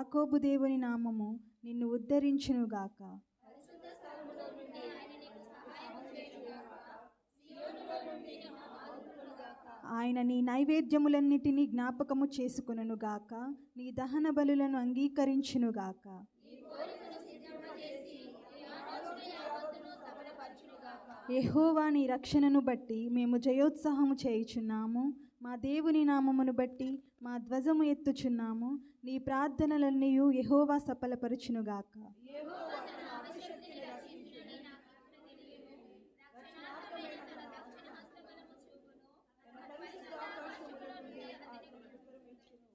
యాకోబు దేవుని నామము నిన్ను ఉద్ధరించునుగాక. ఆయన నీ నైవేద్యములన్నిటినీ జ్ఞాపకము చేసుకొనుగాక నీ దహన బలులను అంగీకరించునుగాక. యెహోవా నీ రక్షణను బట్టి మేము జయోత్సాహము చేయుచున్నాము. మా దేవుని నామమును బట్టి మా ధ్వజము ఎత్తుచున్నాము. నీ ప్రార్థనలన్నీ యహోవా సఫలపరచునుగాక.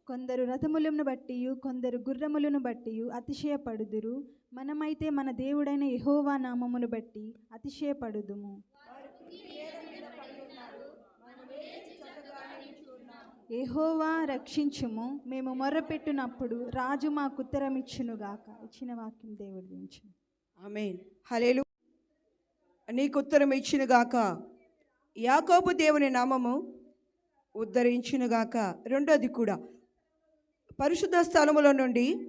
కొందరు రథములను బట్టి కొందరు గుర్రములను బట్టి అతిశయపడుదురు. మనమైతే మన దేవుడైన యహోవా నామమును బట్టి అతిశయపడుదుము. ఏహోవా రక్షించుము. మేము మొర్రపెట్టినప్పుడు రాజు మాకు ఉత్తరమిచ్చునుగాక. ఇచ్చిన వాక్యం దేవుడి గురించి ఆమెన్. హలేలు నీకు ఉత్తరం ఇచ్చినగాక యాకోబు దేవుని నామము ఉద్ధరించునుగాక. రెండోది కూడా. పరిశుద్ధ స్థలముల నుండి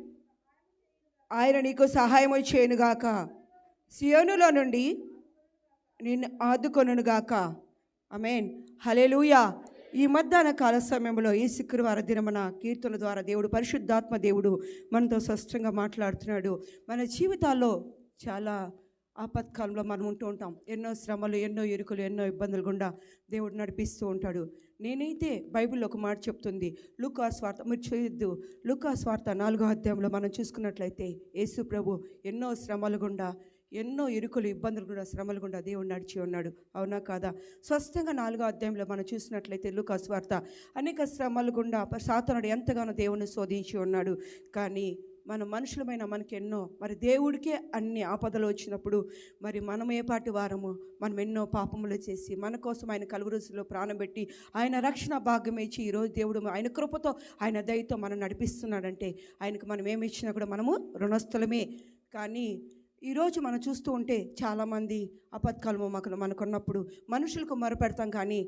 ఆయన నీకు సహాయం చేయనుగాక. సియోనులో నుండి నిన్ను ఆదుకొనుగాక అమేన్ హలేలుయా ఈ మధ్యాహ్న కాల సమయంలో ఈ శుక్రవార దినమన కీర్తన ద్వారా దేవుడు పరిశుద్ధాత్మ దేవుడు మనతో స్పష్టంగా మాట్లాడుతున్నాడు. మన జీవితాల్లో చాలా ఆపత్కాలంలో మనం ఉంటూ ఉంటాం. ఎన్నో శ్రమలు ఎన్నో ఇరుకులు ఎన్నో ఇబ్బందులు గుండా దేవుడు నడిపిస్తూ ఉంటాడు. నేనైతే బైబిల్లో ఒక మాట చెప్తుంది. లుకా స్వార్థ మీరు చేయొద్దు లుకా స్వార్థ నాలుగో అధ్యాయంలో మనం చూసుకున్నట్లయితే యేసు ప్రభు ఎన్నో శ్రమలు గుండా ఎన్నో ఇరుకులు ఇబ్బందులు కూడా శ్రమలు గుండా దేవుడు నడిచి ఉన్నాడు. అవునా కాదా? స్పష్టంగా నాలుగో అధ్యాయంలో మనం చూసినట్లయితే లూకా స్వార్థ అనేక శ్రమలు గుండా సాతనుడు ఎంతగానో దేవుని శోధించి ఉన్నాడు. కానీ మన మనుషులమైన మనకి ఎన్నో మరి దేవుడికే అన్ని ఆపదలు వచ్చినప్పుడు మరి మనం ఏ పాటి వారము? మనం ఎన్నో పాపములు చేసి మన కోసం ఆయన కలువరుసులో ప్రాణం పెట్టి ఆయన రక్షణ భాగ్యం ఇచ్చి ఈరోజు దేవుడు ఆయన కృపతో ఆయన దయతో మనం నడిపిస్తున్నాడంటే ఆయనకు మనం ఏమి ఇచ్చినా కూడా మనము రుణస్థలమే. కానీ ఈరోజు మనం చూస్తూ ఉంటే చాలామంది అపత్కాలము మాకు మనకున్నప్పుడు మనుషులకు మొరపెడతాం కానీ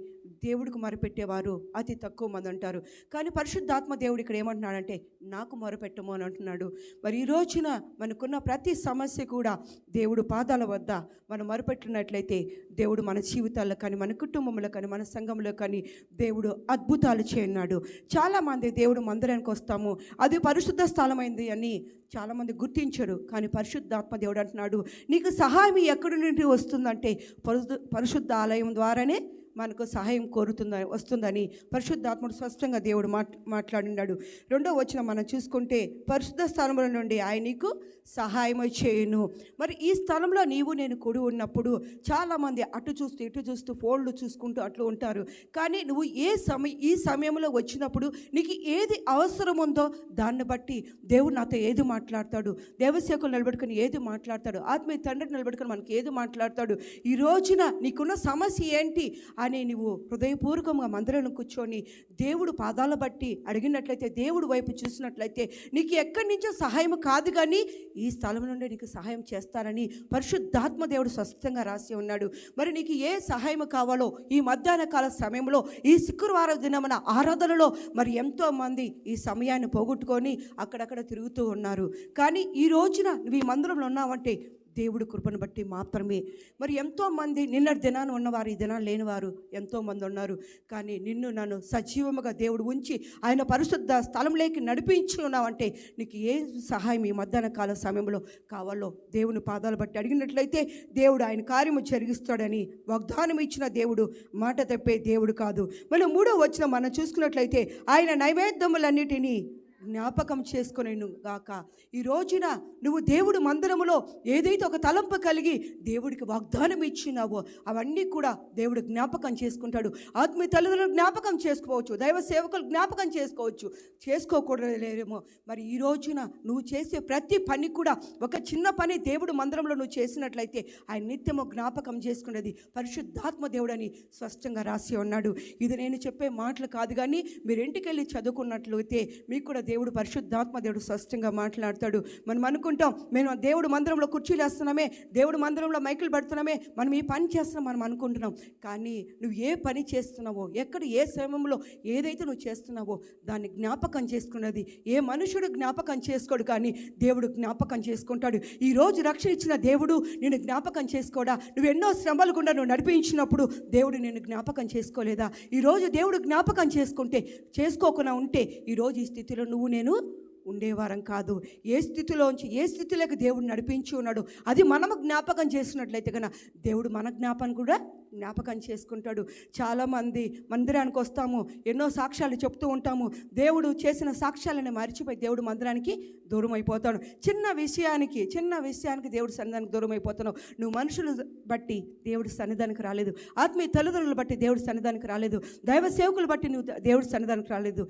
దేవుడికి మొరపెట్టేవారు అతి తక్కువ మంది అంటారు కానీ పరిశుద్ధాత్మ దేవుడు ఇక్కడ ఏమంటున్నాడంటే నాకు మొరపెట్టము అని అంటున్నాడు. మరి ఈ రోజున మనకున్న ప్రతి సమస్య కూడా దేవుడు పాదాల వద్ద మనం మొరపెట్టినట్లయితే దేవుడు మన జీవితాల్లో కానీ మన కుటుంబంలో కానీ మన సంఘంలో కానీ దేవుడు అద్భుతాలు చేయన్నాడు. చాలామంది దేవుడు మందిరానికి వస్తాము అది పరిశుద్ధ స్థలమైంది అని చాలామంది గుర్తించరు కానీ పరిశుద్ధాత్మ దేవుడు అంటున్నాడు నీకు సహాయం ఎక్కడి నుండి వస్తుందంటే పరిశుద్ధ పరిశుద్ధ ఆలయం ద్వారానే మనకు సహాయం కోరుతుందని వస్తుందని పరిశుద్ధాత్ముడు స్పష్టంగా దేవుడు మాట్ మాట్లాడినాడు. రెండో వచ్చిన మనం చూసుకుంటే పరిశుద్ధ స్థలముల నుండి ఆయన నీకు సహాయం చేయను. మరి ఈ స్థలంలో నీవు నేను కొడు ఉన్నప్పుడు చాలామంది అటు చూస్తూ ఇటు చూస్తూ ఫోన్లు చూసుకుంటూ అట్లు ఉంటారు. కానీ నువ్వు ఏ సమయ ఈ సమయంలో వచ్చినప్పుడు నీకు ఏది అవసరం ఉందో దాన్ని బట్టి దేవుడు నాతో ఏది మాట్లాడతాడు? దేవసేకులు నిలబెట్టుకుని ఏది మాట్లాడతాడు? ఆత్మీయ తండ్రిని నిలబెట్టుకుని మనకి ఏది మాట్లాడతాడు? ఈ రోజున నీకున్న సమస్య ఏంటి? కానీ నువ్వు హృదయపూర్వకంగా మందిరంలో కూర్చొని దేవుడు పాదాల బట్టి అడిగినట్లయితే దేవుడు వైపు చూసినట్లయితే నీకు ఎక్కడి నుంచో సహాయం కాదు కానీ ఈ స్థలం నుండి నీకు సహాయం చేస్తానని పరిశుద్ధాత్మ దేవుడు స్పష్టంగా రాసి ఉన్నాడు. మరి నీకు ఏ సహాయం కావాలో ఈ మధ్యాహ్న కాల సమయంలో ఈ శుక్రవారం దినమున ఆరాధనలో మరి ఎంతో మంది ఈ సమయాన్ని పోగొట్టుకొని అక్కడక్కడ తిరుగుతూ ఉన్నారు. కానీ ఈ రోజున నువ్వు ఈ మందిరంలో ఉన్నావంటే దేవుడి కృపను బట్టి మాత్రమే. మరి ఎంతోమంది నిన్నటి దినాన్ని ఉన్నవారు ఈ దినాన్ని లేనివారు ఎంతోమంది ఉన్నారు. కానీ నిన్ను నన్ను సజీవముగా దేవుడు ఉంచి ఆయన పరిశుద్ధ స్థలంలోకి నడిపించి ఉన్నావంటే నీకు ఏ సహాయం ఈ మధ్యాహ్న కాల సమయంలో కావాలో దేవుని పాదాలు బట్టి అడిగినట్లయితే దేవుడు ఆయన కార్యము జరిగిస్తాడని వాగ్దానం ఇచ్చిన దేవుడు మాట తప్పే దేవుడు కాదు. మనం మూడో వచ్చిన మనం చూసుకున్నట్లయితే ఆయన నైవేద్యములన్నిటినీ జ్ఞాపకం చేసుకుని గాక. ఈ రోజున నువ్వు దేవుడు మందిరములో ఏదైతే ఒక తలంపు కలిగి దేవుడికి వాగ్దానం ఇచ్చినావో అవన్నీ కూడా దేవుడు జ్ఞాపకం చేసుకుంటాడు. ఆత్మీయ తల్లిదండ్రులు జ్ఞాపకం చేసుకోవచ్చు. దైవ సేవకులు జ్ఞాపకం చేసుకోవచ్చు. చేసుకోకూడలేమో మరి ఈ రోజున నువ్వు చేసే ప్రతి పని కూడా ఒక చిన్న పని దేవుడు మందిరంలో నువ్వు చేసినట్లయితే ఆయన నిత్యము జ్ఞాపకం చేసుకునేది పరిశుద్ధాత్మ దేవుడని స్పష్టంగా రాసి ఉన్నాడు. ఇది నేను చెప్పే మాటలు కాదు కానీ మీరు ఇంటికి వెళ్ళి చదువుకున్నట్లయితే మీకు కూడా దేవుడు పరిశుద్ధాత్మ దేవుడు స్పష్టంగా మాట్లాడతాడు. మనం అనుకుంటాం మేము దేవుడు మందిరంలో కుర్చీలు వేస్తున్నామే దేవుడు మందిరంలో మైకులు పడుతున్నామే మనం ఈ పని చేస్తున్నాం మనం అనుకుంటున్నాం. కానీ నువ్వు ఏ పని చేస్తున్నావో ఎక్కడ ఏ సమయంలో ఏదైతే నువ్వు చేస్తున్నావో దాన్ని జ్ఞాపకం చేసుకున్నది. ఏ మనుషుడు జ్ఞాపకం చేసుకోడు కానీ దేవుడు జ్ఞాపకం చేసుకుంటాడు. ఈ రోజు రక్షణ ఇచ్చిన దేవుడు నేను జ్ఞాపకం చేసుకోడా? నువ్వు ఎన్నో శ్రమలు గుండా నువ్వు నడిపించినప్పుడు దేవుడు నేను జ్ఞాపకం చేసుకోలేదా? ఈరోజు దేవుడు జ్ఞాపకం చేసుకుంటే చేసుకోకుండా ఉంటే ఈరోజు ఈ స్థితిలో నువ్వు నేను ఉండేవారం కాదు. ఏ స్థితిలోంచి ఏ స్థితిలోకి దేవుడు నడిపించి ఉన్నాడు అది మనము జ్ఞాపకం చేసినట్లయితే కనుక దేవుడు మన జ్ఞాపకం కూడా జ్ఞాపకం చేసుకుంటాడు. చాలామంది మందిరానికి వస్తాము ఎన్నో సాక్ష్యాలు చెప్తూ ఉంటాము. దేవుడు చేసిన సాక్ష్యాలని మర్చిపోయి దేవుడు మందిరానికి దూరం అయిపోతాడు. చిన్న విషయానికి చిన్న విషయానికి దేవుడు సన్నిధానికి దూరం అయిపోతున్నావు నువ్వు మనుషులు బట్టి దేవుడు సన్నిధానికి రాలేదు. ఆత్మీయ తల్లిదండ్రులు బట్టి దేవుడు సన్నిధానికి రాలేదు. దైవ సేవకులు బట్టి నువ్వు దేవుడు సన్నిధానికి రాలేదు.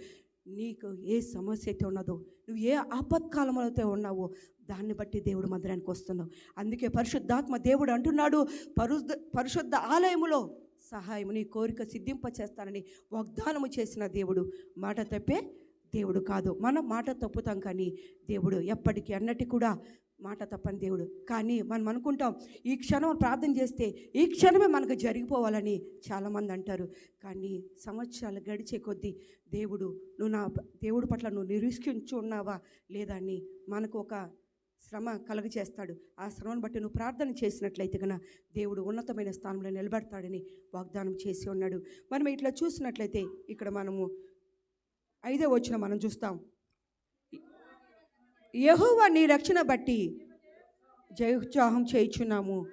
నీకు ఏ సమస్య అయితే ఉన్నదో నువ్వు ఏ ఆపత్కాలంలో అయితే ఉన్నావో దాన్ని బట్టి దేవుడు మందిరానికి వస్తున్నావు. అందుకే పరిశుద్ధాత్మ దేవుడు అంటున్నాడు పరుశుద్ధ పరిశుద్ధ ఆలయములో సహాయం నీ కోరిక సిద్ధింప చేస్తానని వాగ్దానము చేసిన దేవుడు. మాట తప్పే దేవుడు కాదు. మనం మాట తప్పుతాం కానీ దేవుడు ఎప్పటికీ అన్నటి కూడా మాట తప్పని దేవుడు. కానీ మనం అనుకుంటాం ఈ క్షణం ప్రార్థన చేస్తే ఈ క్షణమే మనకు జరిగిపోవాలని చాలామంది అంటారు. కానీ సంవత్సరాలు గడిచే కొద్దీ దేవుడు నువ్వు నా దేవుడి పట్ల నువ్వు నిరీక్షించు ఉన్నావా లేదా అని మనకు ఒక శ్రమ కలుగజేస్తాడు. ఆ శ్రమను బట్టి నువ్వు ప్రార్థన చేసినట్లయితే కన దేవుడు ఉన్నతమైన స్థానంలో నిలబడతాడని వాగ్దానం చేసి ఉన్నాడు. మనం ఇట్లా చూసినట్లయితే ఇక్కడ మనము ఐదో వచ్చిన మనం చూస్తాం. యెహోవా నీ రక్షణ బట్టి జయోత్సాహం చేయుచున్నాము.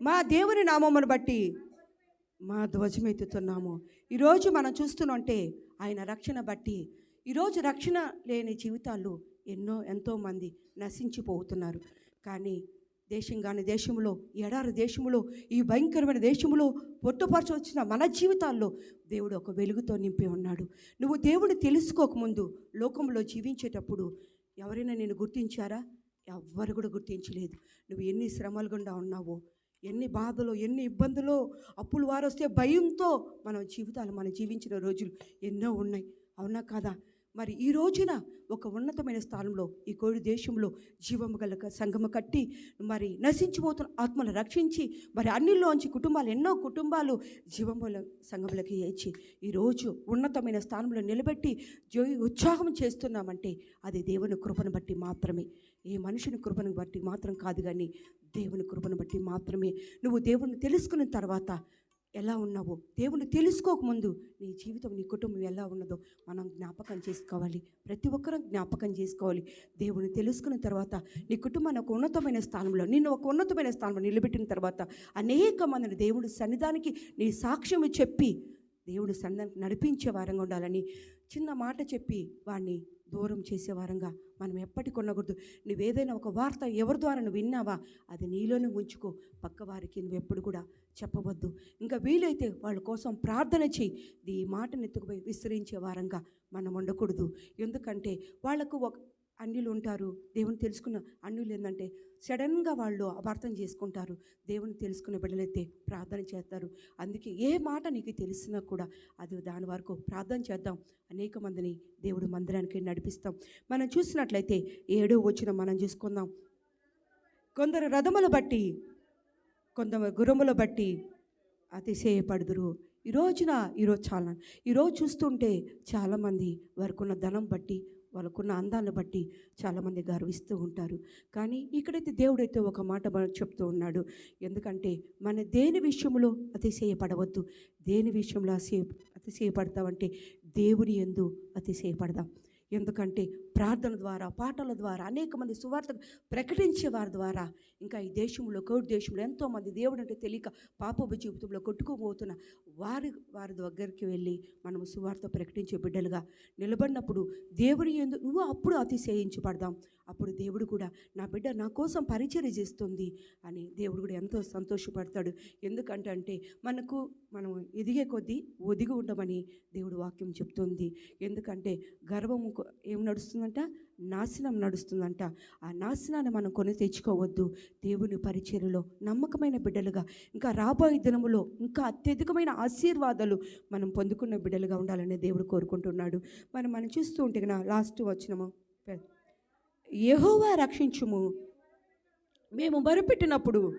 మా దేవుని నామమును బట్టి మా ధ్వజమెత్తుతున్నాము. ఈరోజు మనం చూస్తున్నంటే ఆయన రక్షణ బట్టి. ఈరోజు రక్షణ లేని జీవితాలు ఎన్నో ఎంతోమంది నశించిపోతున్నారు. కానీ దేశం కాని దేశంలో ఎడారి దేశంలో ఈ భయంకరమైన దేశంలో పొట్టుపరచ వచ్చిన మన జీవితాల్లో దేవుడు ఒక వెలుగుతో నింపి ఉన్నాడు. నువ్వు దేవుడు తెలుసుకోకముందు లోకంలో జీవించేటప్పుడు ఎవరైనా నేను గుర్తించారా? ఎవ్వరు కూడా గుర్తించలేదు. నువ్వు ఎన్ని శ్రమలు గుండా ఉన్నావో ఎన్ని బాధలు ఎన్ని ఇబ్బందులు అప్పులు వారొస్తే భయంతో మన జీవితాలు మనం జీవించిన రోజులు ఎన్నో ఉన్నాయి. అవునా కదా? మరి ఈ రోజున ఒక ఉన్నతమైన స్థానంలో ఈ కోడి దేశంలో జీవము గల సంఘము కట్టి మరి నశించిపోతున్న ఆత్మలు రక్షించి మరి అన్నిలోంచి కుటుంబాలు ఎన్నో కుటుంబాలు జీవముల సంఘములకి ఏచి ఈరోజు ఉన్నతమైన స్థానంలో నిలబెట్టి జో ఉత్సాహం చేస్తున్నామంటే అది దేవుని కృపను బట్టి మాత్రమే. ఏ మనుషుని కృపను బట్టి మాత్రం కాదు కానీ దేవుని కృపను బట్టి మాత్రమే. నువ్వు దేవుని తెలుసుకున్న తర్వాత ఎలా ఉన్నావో దేవుని తెలుసుకోకముందు నీ జీవితం నీ కుటుంబం ఎలా ఉన్నదో మనం జ్ఞాపకం చేసుకోవాలి. ప్రతి ఒక్కరూ జ్ఞాపకం చేసుకోవాలి. దేవుని తెలుసుకున్న తర్వాత నీ కుటుంబాన్ని ఒక ఉన్నతమైన స్థానంలో నిన్ను ఒక ఉన్నతమైన స్థానంలో నిలబెట్టిన తర్వాత అనేక మందిని దేవుడి సన్నిధానికి నీ సాక్ష్యము చెప్పి దేవుడు సన్నిధానికి నడిపించే వారంగా ఉండాలని చిన్న మాట చెప్పి వాడిని దూరం చేసే వారంగా మనం ఎప్పటికి నువ్వు నువ్వేదైనా ఒక వార్త ఎవరి ద్వారా నువ్వు విన్నావా? అది నీలోనే ఉంచుకో. పక్క వారికి నువ్వు ఎప్పుడు కూడా చెప్పవద్దు. ఇంకా వీలైతే వాళ్ళ కోసం ప్రార్థన చేయి. ఈ మాటను ఎత్తుకుపోయి విస్తరించే వారంగా మనం ఉండకూడదు. ఎందుకంటే వాళ్ళకు ఒక అన్యులు ఉంటారు దేవుని తెలుసుకున్న అన్యులు ఏంటంటే సడన్గా వాళ్ళు అపార్థం చేసుకుంటారు. దేవుని తెలుసుకునే బిడ్డలైతే ప్రార్థన చేస్తారు. అందుకే ఏ మాట నీకు తెలిసినా కూడా అది దాని వరకు ప్రార్థన చేద్దాం. అనేక మందిని దేవుడు మందిరానికి నడిపిస్తాం. మనం చూసినట్లయితే ఏడో వచ్చిన మనం చూసుకుందాం. కొందరు రథములు బట్టి కొందరు గుర్రములు బట్టి అతిశయపడుదురు. ఈ రోజున ఈరోజు చాలా ఈరోజు చూస్తుంటే చాలామంది వారికున్న ధనం బట్టి వాళ్ళకున్న అందాన్ని బట్టి చాలామంది గర్విస్తూ ఉంటారు. కానీ ఇక్కడైతే దేవుడైతే ఒక మాట చెప్తూ ఉన్నాడు. ఎందుకంటే మన దేని విషయంలో అతిశయపడవద్దు. దేని విషయంలో అతిశయ అతిశయపడతామంటే దేవుని ఎందు అతిశయపడదాం. ఎందుకంటే ప్రార్థన ద్వారా పాటల ద్వారా అనేక మంది సువార్త ప్రకటించే వారి ద్వారా ఇంకా ఈ దేశంలో కోటి దేశంలో ఎంతోమంది దేవుడు అంటే తెలియక పాపపు జీవితంలో కొట్టుకుపోతున్న వారి వారి దగ్గరికి వెళ్ళి మనము సువార్త ప్రకటించే బిడ్డలుగా నిలబడినప్పుడు దేవుని ఎందు నువ్వు అప్పుడు అతిశయించబడదాం. అప్పుడు దేవుడు కూడా నా బిడ్డ నా కోసం పరిచయం చేస్తుంది అని దేవుడు కూడా ఎంతో సంతోషపడతాడు. ఎందుకంటే అంటే మనకు మనం ఎదిగే కొద్దీ ఒదిగి ఉండమని దేవుడు వాక్యం చెప్తుంది. ఎందుకంటే గర్వము ఏం నడుస్తుంది నడుస్తుందంట నాశనం నడుస్తుందంట. ఆ నాశనాన్ని మనం కొని తెచ్చుకోవద్దు. దేవుని పరిచర్యలో నమ్మకమైన బిడ్డలుగా ఇంకా రాబోయే దినములో ఇంకా అత్యధికమైన ఆశీర్వాదాలు మనం పొందుకున్న బిడ్డలుగా ఉండాలని దేవుడు కోరుకుంటున్నాడు. మనం మనం చూస్తూ ఉంటే కదా లాస్ట్ వచ్చినము యహోవా రక్షించుము. మేము బరుపెట్టినప్పుడు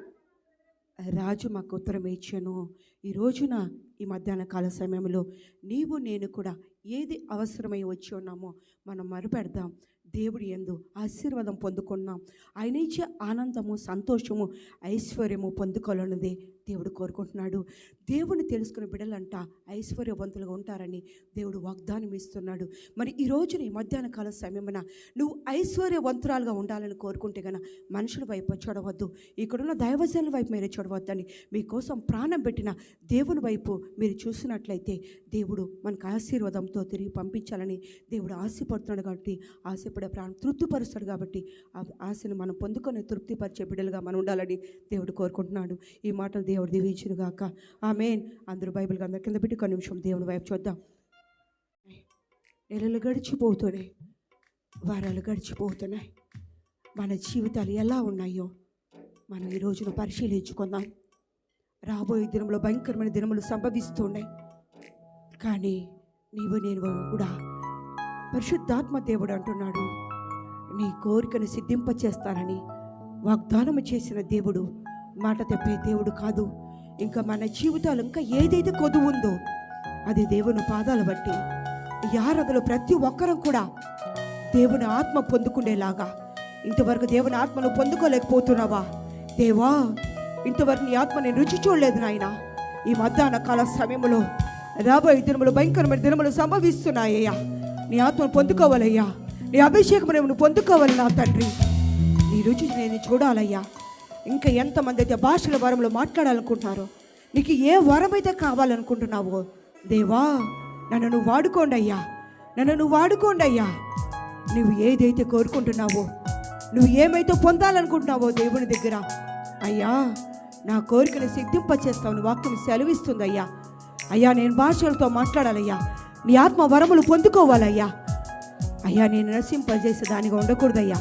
రాజు మాకు ఉత్తరం ఇచ్చాను. ఈ రోజున ఈ మధ్యాహ్న కాల సమయంలో నీవు నేను కూడా ఏది అవసరమై వచ్చి ఉన్నామో మనం మరుపెడదాం. దేవుడి ఎందు ఆశీర్వాదం పొందుకున్నాం. ఆయన ఇచ్చే ఆనందము సంతోషము ఐశ్వర్యము పొందుకోవాలన్నదే దేవుడు కోరుకుంటున్నాడు. దేవుని తెలుసుకునే బిడ్డలంట ఐశ్వర్యవంతులుగా ఉంటారని దేవుడు వాగ్దానం ఇస్తున్నాడు. మరి ఈ రోజున ఈ మధ్యాహ్న కాల సమయమున నువ్వు ఐశ్వర్యవంతురాలుగా ఉండాలని కోరుకుంటే గన మనుషుల వైపు చూడవద్దు. ఇక్కడున్న దైవజనుల వైపు మీరు చూడవద్దని మీకోసం ప్రాణం పెట్టిన దేవుని వైపు మీరు చూసినట్లయితే దేవుడు మనకు ఆశీర్వాదంతో తిరిగి పంపించాలని దేవుడు ఆశపడుతున్నాడు కాబట్టి ఆశపడే ప్రాణం తృప్తిపరుస్తాడు కాబట్టి ఆ ఆశను మనం పొందుకొని తృప్తిపరిచే బిడ్డలుగా మనం ఉండాలని దేవుడు కోరుకుంటున్నాడు. ఈ మాటలు దేవుడు దీవించునుగాక. ఆమెన్. అందరూ బైబిల్ అందరి కింద పెట్టి ఒక నిమిషం దేవుని వైపు చూద్దాం. నెలలు గడిచిపోతున్నాయి. వారాలు గడిచిపోతున్నాయి. మన జీవితాలు ఎలా ఉన్నాయో మనం ఈ రోజున పరిశీలించుకుందాం. రాబోయే దినంలో భయంకరమైన దినములు సంభవిస్తున్నాయి. కానీ నీవు నేను కూడా పరిశుద్ధాత్మ దేవుడు అంటున్నాడు. నీ కోరికను సిద్ధింపచేస్తానని వాగ్దానము చేసిన దేవుడు మాట తెప్పే దేవుడు కాదు. ఇంకా మన జీవితాలు ఇంకా ఏదైతే కొదువు ఉందో అది దేవుని పాదాలు బట్టి ఈ ప్రతి ఒక్కరం కూడా దేవుని ఆత్మ పొందుకునేలాగా. ఇంతవరకు దేవుని ఆత్మను పొందుకోలేకపోతున్నావా? దేవా ఇంతవరకు నీ ఆత్మ నేను రుచి చూడలేదు నాయన. ఈ మధ్యాహ్న కాల సమయంలో రాబోయే దినములు భయంకరమైన దినములు సంభవిస్తున్నాయ్యా నీ ఆత్మను పొందుకోవాలయ్యా. నీ అభిషేకం నువ్వు పొందుకోవాలి నా తండ్రి. నీ రుచి నేను చూడాలయ్యా. ఇంకా ఎంతమంది అయితే భాషల వరంలో మాట్లాడాలనుకుంటున్నారో నీకు ఏ వరం అయితే కావాలనుకుంటున్నావో దేవా నన్ను నువ్వు వాడుకోండి అయ్యా నన్ను నువ్వు వాడుకోండి అయ్యా నువ్వు ఏదైతే కోరుకుంటున్నావో నువ్వు ఏమైతే పొందాలనుకుంటున్నావో దేవుని దగ్గర అయ్యా నా కోరికను సిద్ధింపచేస్తావు వాక్యం సెలవిస్తుంది అయ్యా అయ్యా నేను భాషలతో మాట్లాడాలయ్యా నీ ఆత్మ వరములు పొందుకోవాలయ్యా. అయ్యా నేను నరసింపజేసే దానిగా ఉండకూడదయ్యా.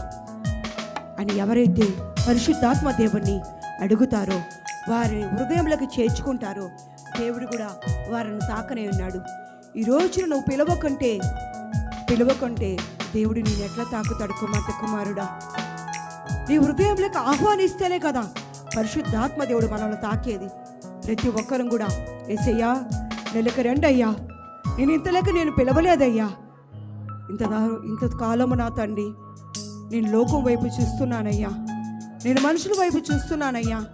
అని ఎవరైతే పరిశుద్ధాత్మ దేవుణ్ణి అడుగుతారో వారి హృదయంలోకి చేర్చుకుంటారో దేవుడు కూడా వారిని తాకనే ఉన్నాడు. ఈ రోజున నువ్వు పిలవకుంటే పిలవకుంటే దేవుడు నేను ఎట్లా తాకుతాడు కుమార్తె కుమారుడా? నీ హృదయంలోకి ఆహ్వానిస్తేనే కదా పరిశుద్ధాత్మ దేవుడు మనల్ని తాకేది. ప్రతి ఒక్కరం కూడా ఎసయ్యా నెలకి రెండయ్యా నేను ఇంతలేక నేను పిలవలేదయ్యా. ఇంత ఇంత కాలము నా తండ్రి నేను లోకం వైపు చూస్తున్నానయ్యా. నేను మనుషుల వైపు చూస్తున్నానయ్యా.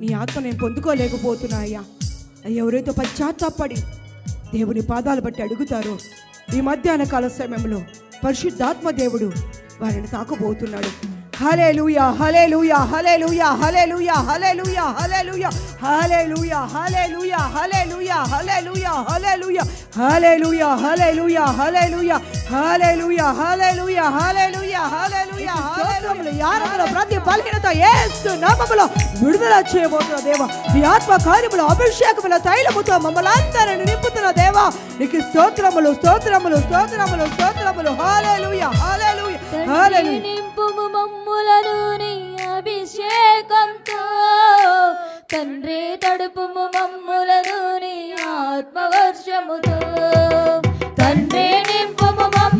నీ ఆత్మ నేను పొందుకోలేకపోతున్నా అయ్యా ఎవరైతే పశ్చాత్తాపడి దేవుని పాదాలు బట్టి అడుగుతారో ఈ మధ్యాహ్న కాల సమయంలో పరిశుద్ధాత్మ దేవుడు వారిని తాకబోతున్నాడు. హలే లూయా హలే లూయా హలే లూయా హలే లూయా హలే లూయా హలే లూయా హలే లూయా హలే లూయా హలే లూయా హలే లూయా హలే లూయా హలే లూయా హలే లూయా హలే లూయా హలే లూయా హలే లూయా హలే లూయా హలే లూయా స్తోత్రములు యారముల ప్రతి బలహీనత యేసు నామములో విడుదల చేయబోతున్న దేవా నీ ఆత్మ కార్యములు అభిషేకముల తైలముతో మమ్మల్ని అందరిని నింపుతున్న దేవా నీకు స్తోత్రములు స్తోత్రములు స్తోత్రములు స్తోత్రములు హల్లెలూయా హల్లెలూయా తండ్రి హల్లెలూయా నింపుము మమ్ములను నీ అభిషేకంతో. తండ్రి తడుపుము మమ్ములను నీ ఆత్మవర్షముతో. తండ్రి నింపుము మమ్ములను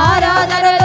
ആരാധന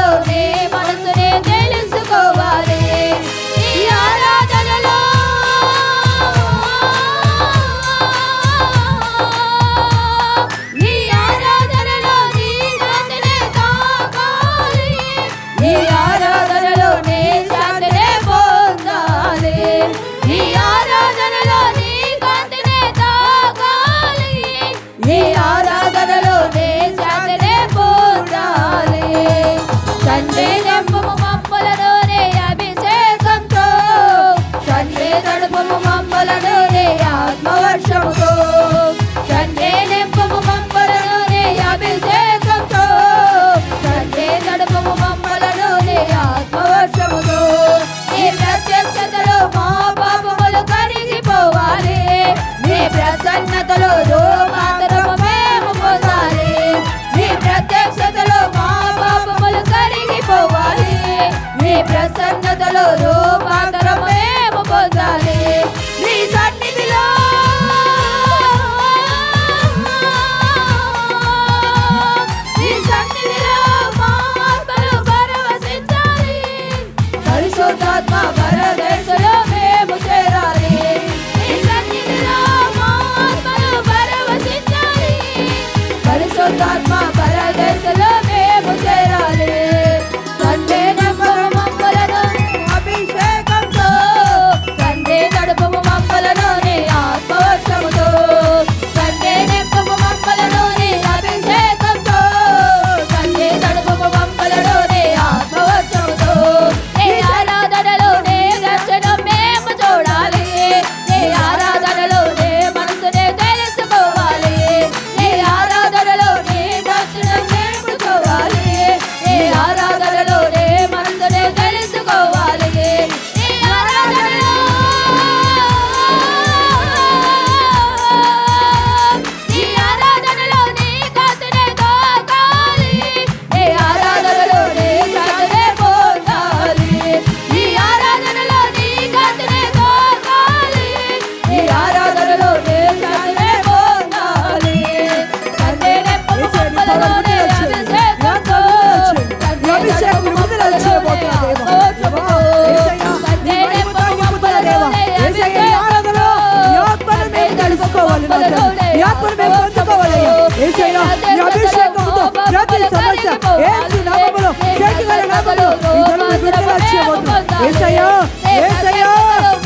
ప్రతి సమస్య ఏసు నామములో చేతుల నామములో ఈ జనము విడుదల చేయబోతుంది యేసయ్యా యేసయ్యా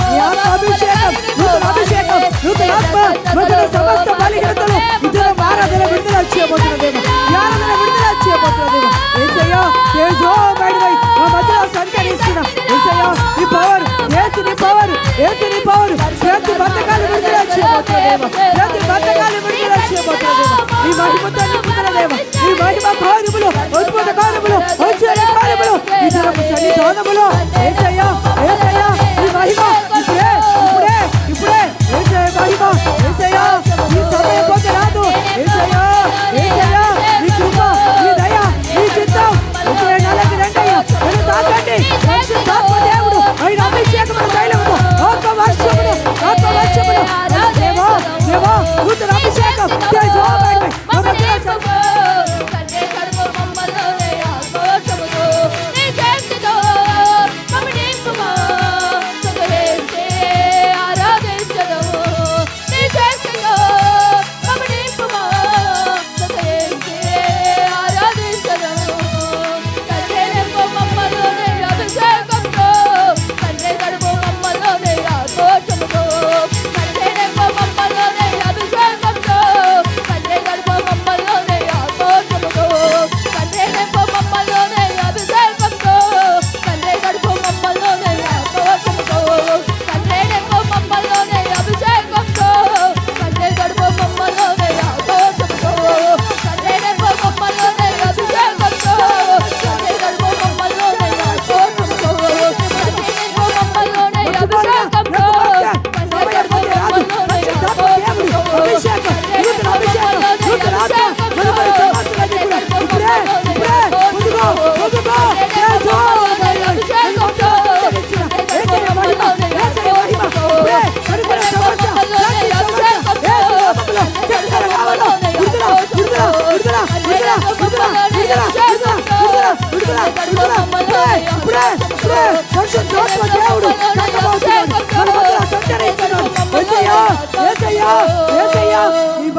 నీ ఆత్మ అభిషేకం నూతన అభిషేకం నూతన ఆత్మ నూతన సమస్త బలిహీనతలు ఇతర ఆరాధన విడుదల చేయబోతున్నదేమో ఆరాధన విడుదల చేయబోతున్నదేమో యేసయ్యా తేజో బయటపై మా మధ్యలో సంచరిస్తున్నాం యేసయ్యా నీ పవర్ ఏసు నీ పవర్ ఏసు నీ పవర్ ప్రతి బతకాలు విడుదల చేయబోతున్నదేమో ప్రతి బతకాలు విడుదల చేయబోతున్నదేమో ఈ మహిమతో కార్యములు అద్భుత కార్యములు ఆశ్చర్య కార్యములు ఇతర సన్నిధానములో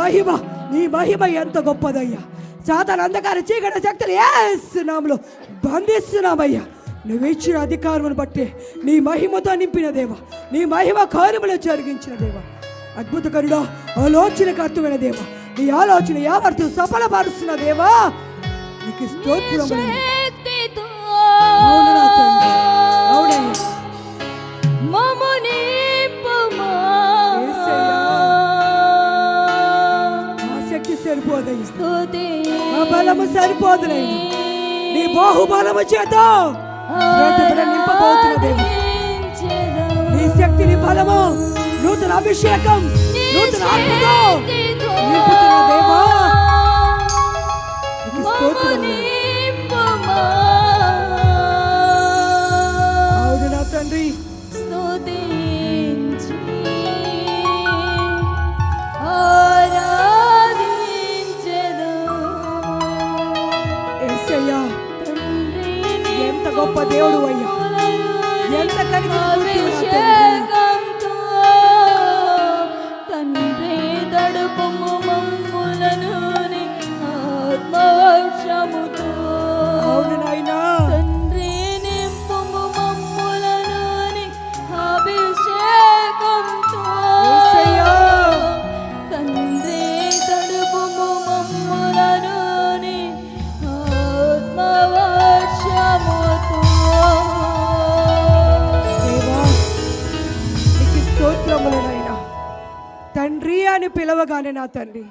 మహిమ నీ మహిమ ఎంత గొప్పదయ్యా. సాతాను అంధకార చీకటి శక్తులు ఏస్తున్నాములో బంధిస్తున్నామయ్యా. నువ్వు ఇచ్చిన అధికారమును బట్టి నీ మహిమతో నింపిన దేవ. నీ మహిమ కార్యములు జరిగించిన దేవ. అద్భుత అద్భుతకరుడా ఆలోచన కర్తమైన దేవ. నీ ఆలోచన యావర్తు సఫలపరుస్తున్న దేవా. నీకు స్తోత్రం అవునయ్యా మా బలము సరిపోదునైనా నీ బాహుబలము చేత నింపబోతున్న దేవా నీ శక్తి నీ బలము నూతన అభిషేకం నూతన ఆత్మతో నింపుతున్న దేవా. నీకు గొప్ప దేవుడు అయ్యా. ఎంత కలిగి ఉండగానే నా తండ్రి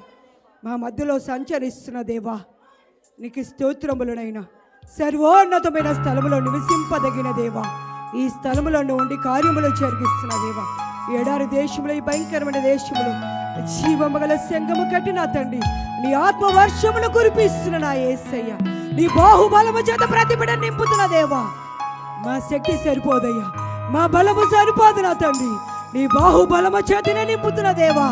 మా మధ్యలో సంచరిస్తున్న దేవా నీకు స్తోత్రములనైనా. సర్వోన్నతమైన స్థలములో నివసింపదగిన దేవా ఈ స్థలములో ఉండి కార్యములు జరిగిస్తున్న దేవా. ఎడారి దేశంలో ఈ భయంకరమైన దేశంలో జీవమగల సంగము కట్టి నా తండ్రి నీ ఆత్మవర్షమును కురిపిస్తున్న నా యేసయ్య నీ బాహుబలము చేత ప్రతిబిడ నింపుతున్న దేవా. మా శక్తి సరిపోదయ్యా మా బలము సరిపోదు నా తండ్రి నీ బాహుబలము చేతనే నింపుతున్న దేవా.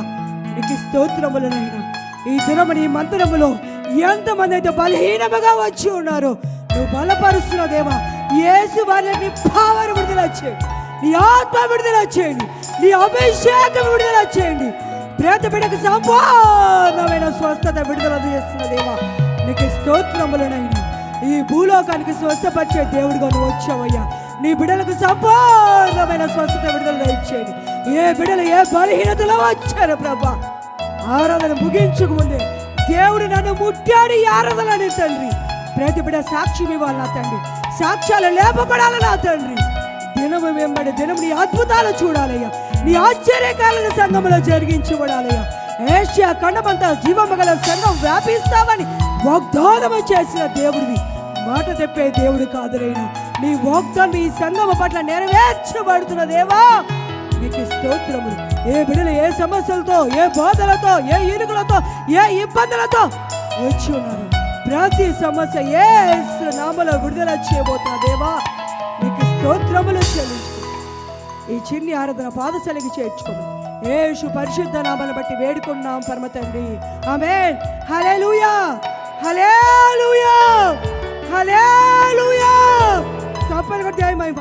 నీకు స్తోత్రములనైనా. ఈ దినము నీ మందిరములో ఎంతమంది అయితే బలహీనముగా వచ్చి ఉన్నారో నువ్వు బలపరుస్తున్న దేవా యేసు వారిని పావన విడుదల చేయండి నీ ఆత్మ విడుదల చేయండి నీ అభిషేకం విడుదల చేయండి ప్రేత బిడకు సంపూర్ణమైన స్వస్థత విడుదల చేస్తున్న దేవా నీకు స్తోత్రములనైనా. ఈ భూలోకానికి స్వస్థపరిచే దేవుడిగా నువ్వు వచ్చావయ్యా. నీ బిడ్డలకు సంపూర్ణమైన స్వస్థత విడుదల ఇచ్చేది ఏ బిడ్డలు ఏ బలహీనతలో వచ్చారు ప్రభా? ఆరాధన ముగించుకుముందే దేవుడు నన్ను ముట్టాడు ఈ ఆరాధనని తండ్రి. ప్రతి బిడ్డ సాక్ష్యం ఇవ్వాలి నా తండ్రి. సాక్ష్యాలు లేపబడాలి నా తండ్రి. దినము వెంబడి దినం నీ అద్భుతాలు చూడాలయ్యా. నీ ఆశ్చర్యకాలను సంఘంలో జరిగించబడాలయ్యా ఏషియా ఖండమంతా జీవమగల సంఘం వ్యాపిస్తామని వాగ్దానము చేసిన దేవుడివి. మాట చెప్పే దేవుడు కాదురైనా. నీ వాగ్దానం ఈ సంఘం పట్ల నెరవేర్చబడుతున్న దేవా. నీకు స్తోత్రములు. ఏ బిడ్డలు ఏ సమస్యలతో ఏ బాధలతో ఏ ఇరుకులతో ఏ ఇబ్బందులతో వచ్చి ఉన్నారు. ప్రతి సమస్య ఏ నామలో విడుదల చేయబోతున్నా దేవా నీకు స్తోత్రములు చెల్లించు. ఈ చిన్ని ఆరాధన పాదశలికి చేర్చుకుని ఏషు పరిశుద్ధ నామాన్ని బట్టి వేడుకున్నాం పరమ తండ్రి. ఆమె హలే లూయా హలే లూయా హలే లూయా తప్పని కొట్టి మహిమ